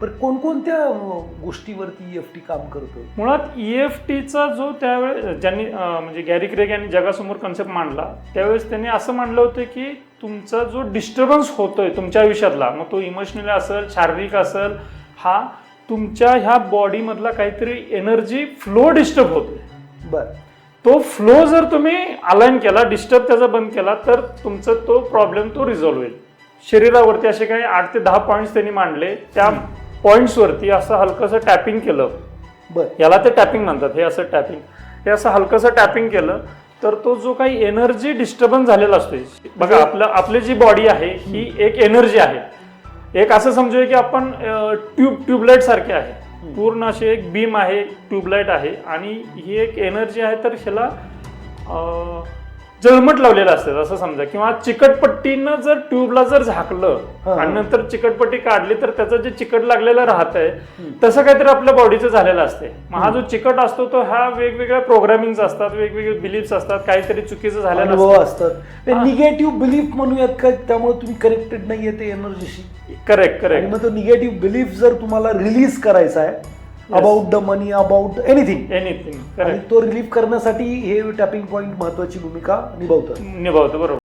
पण कोणकोणत्या गोष्टीवरती एफ टी काम करतं? मुळात ई एफ टीचा जो त्यावेळेस ज्यांनी म्हणजे गॅरी क्रेग यांनी जगासमोर कन्सेप्ट मांडला त्यावेळेस त्यांनी असं मांडलं होतं की तुमचा जो डिस्टर्बन्स होतोय तुमच्या आयुष्यातला मग तो इमोशनली असेल शारीरिक असेल हा तुमच्या ह्या बॉडीमधला काहीतरी एनर्जी फ्लो डिस्टर्ब होतोय. बर. तो फ्लो जर तुम्ही अलाइन केला डिस्टर्ब त्याचा बंद केला तर तुमचा तो प्रॉब्लेम तो रिझॉल्व्ह होईल. शरीरावरती असे काही आठ ते दहा पॉईंट्स त्यांनी मांडले त्या पॉईंट्सवरती असं हलकंसं टॅपिंग केलं. बर. याला ते टॅपिंग म्हणतात हे असं टॅपिंग हे असं हलकंसं टॅपिंग केलं तर तो जो काही एनर्जी डिस्टर्बन्स झालेला असतो बघा आपलं आपली जी बॉडी आहे ही एक एनर्जी आहे. एक असं समजूया की आपण ट्यूब ट्यूबलाईट सारखे आहे. पूर्ण अशी एक बीम आहे ट्यूबलाईट आहे आणि ही एक एनर्जी आहे तर ह्याला जळमट लावलेलं असतं असं समजा. किंवा चिकटपट्टीनं जर ट्यूबला जर झाकलं हा. आणि नंतर चिकटपट्टी काढली तर त्याचं जे चिकट लागलेलं राहत आहे तसं काहीतरी आपल्या बॉडीचं झालेलं असते. मग हा जो चिकट असतो तो ह्या वेगवेगळ्या प्रोग्रामिंग असतात वेगवेगळे बिलीफ्स असतात काहीतरी चुकीचं झालेलं असतात. हा. निगेटिव्ह बिलीफ म्हणूयात का? त्यामुळे तुम्ही कनेक्टेड नाहीये ते एनर्जीशी करेक्ट करेक्ट मग तो निगेटिव्ह बिलीफ जर तुम्हाला रिलीज करायचा आहे about the money about anything anything आणि करेक्ट तो रिलीफ करण्यासाठी हे टॅपिंग पॉइंट महत्वाची भूमिका निभावतात निभावतो बरोबर.